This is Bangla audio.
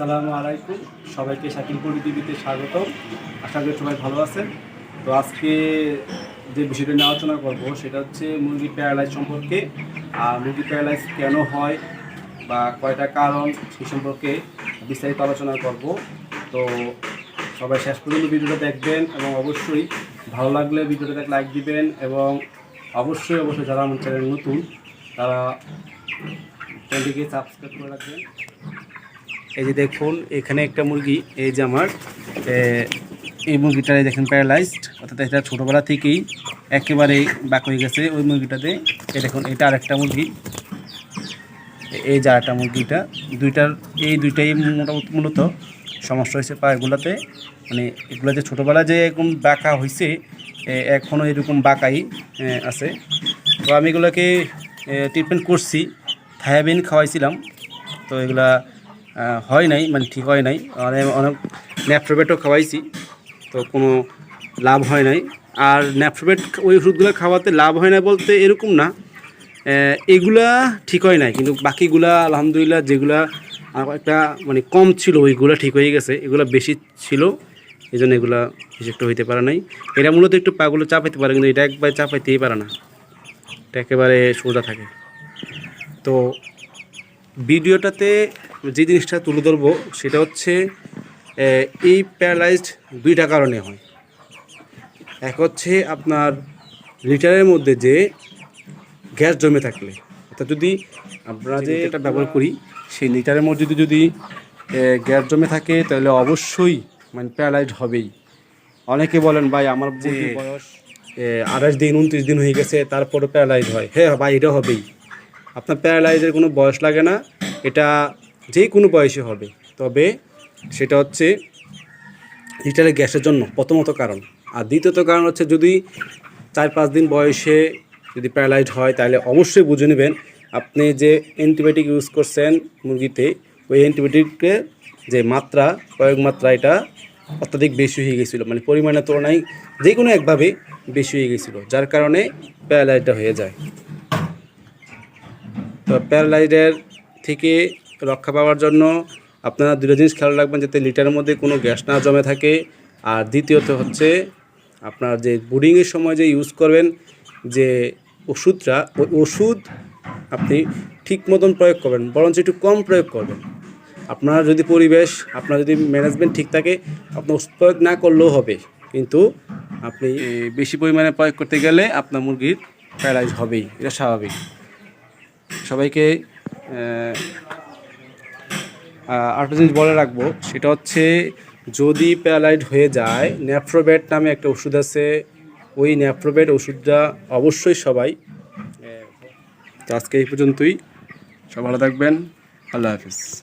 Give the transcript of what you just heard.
আসসালামু আলাইকুম। সবাইকে শাকিলপুর টিভিতে স্বাগত। আশা করি সবাই ভালো আছেন। তো আজকে যে বিষয়টা নিয়ে আলোচনা করব, সেটা হচ্ছে মুরগি প্যারালাইজ সম্পর্কে। আর মুরগি প্যারালাইজ কেন হয় বা কয়টা কারণ সে সম্পর্কে বিস্তারিত আলোচনা করব। তো সবাই শেষ পর্যন্ত ভিডিওটা দেখবেন এবং অবশ্যই ভালো লাগলে ভিডিওটাতে লাইক দিবেন এবং অবশ্যই অবশ্যই যারা আমার চ্যানেল নতুন, তারা চ্যানেলটিকে সাবস্ক্রাইব করে রাখবেন। এই যে দেখুন, এখানে একটা মুরগি, এই যে আমার এই মুরগিটা এই দেখেন প্যারালাইজড অর্থাৎ এটা ছোটোবেলা থেকেই একেবারে বাক হয়ে গেছে ওই মুরগিটাতে। এই দেখুন, এটা আরেকটা মুরগি। এই যে আরেকটা মুরগিটা, দুইটার, এই দুইটাই মোটামুটি মূলত সমস্যা হয়েছে পায়েগুলোতে মানে এগুলো যে ছোটোবেলা যে এরকম বাঁকা হয়েছে এখনও এরকম বাঁকাই আছে। তো আমি এগুলোকে ট্রিটমেন্ট করছি, থায়াবিন খাওয়াইছিলাম। তো এগুলা হয় নাই মানে ঠিক হয় নাই। অনেক অনেক ন্যাপট্রোবেটও খাওয়াইছি, তো কোনো লাভ হয় নাই। আর ন্যাপট্রোবেট ওই ওষুধগুলো খাওয়াতে লাভ হয় না বলতে এরকম না। এগুলা ঠিক হয় নাই, কিন্তু বাকিগুলা, আলহামদুলিল্লাহ, যেগুলা একটা মানে কম ছিল, ওইগুলো ঠিক হয়ে গেছে। এগুলো বেশি ছিল এই জন্য এগুলো একটা হইতে পারে নাই। এটা মূলত একটু পাগুলো চাপাইতে পারে, কিন্তু এটা একবার চাপাইতেই পারে না। এটা একেবারে সোজা থাকে। তো ভিডিওটাতে যে জিনিসটা তুলে ধরবো সেটা হচ্ছে এই প্যারালাইজড দুইটা কারণে হয়। এক হচ্ছে আপনার লিটারের মধ্যে যে গ্যাস জমে থাকলে অর্থাৎ যদি আমরা যে এটা ব্যবহার করি সেই লিটারের মধ্যে যদি যদি গ্যাস জমে থাকে তাহলে অবশ্যই মানে প্যারালাইজড হবেই। অনেকে বলেন ভাই আমার যে বয়স আঠাশ দিন উনত্রিশ দিন হয়ে গেছে তারপরে প্যারালাইজ হয়। হ্যাঁ ভাই এটা হবেই। আপনার প্যারালাইজের কোনো বয়স লাগে না। এটা যে কোনো বয়সে হবে। তবে সেটা হচ্ছে লিটারের গ্যাসের জন্য প্রথমত কারণ। আর দ্বিতীয়ত কারণ হচ্ছে যদি চার পাঁচ দিন বয়সে যদি প্যারালাইজ হয়, তাহলে অবশ্যই বুঝে নেবেন আপনি যে অ্যান্টিবায়োটিক ইউজ করছেন মুরগিতে, ওই অ্যান্টিবায়োটিকের যে মাত্রা, প্রয়োগ মাত্রা, এটা অত্যাধিক বেশি হয়ে গেছিল। মানে পরিমাণের তুলনায় যে কোনো একভাবে বেশি হয়ে গেছিল, যার কারণে প্যারালাইজটা হয়ে যায়। তো প্যারালাইজের থেকে রক্ষা পাওয়ার জন্য আপনারা দুটো জিনিস খেয়াল রাখবেন যাতে লিটারের মধ্যে কোনো গ্যাস না জমে থাকে। আর দ্বিতীয়ত হচ্ছে আপনার যে বুডিংয়ের সময় যে ইউজ করবেন যে ওষুধটা, ওই ওষুধ আপনি ঠিক মতন প্রয়োগ করবেন, বরঞ্চ একটু কম প্রয়োগ করবেন। আপনার যদি পরিবেশ, আপনার যদি ম্যানেজমেন্ট ঠিক থাকে, আপনার ওষুধ প্রয়োগ না করলেও হবে। কিন্তু আপনি বেশি পরিমাণে প্রয়োগ করতে গেলে আপনার মুরগির প্যারালাইজ হবেই, এটা স্বাভাবিক। সবাইকে আরেকটা জিনিস বলে রাখব, সেটা হচ্ছে যদি প্যারালাইড হয়ে যায় ন্যাফ্রোবেট নামে একটা ওষুধ আছে, ওই ন্যাফ্রোবেট ওষুধটা অবশ্যই সবাই, তো আজকে এই পর্যন্তই সব ভালো থাকবেন, আল্লাহ হাফিজ।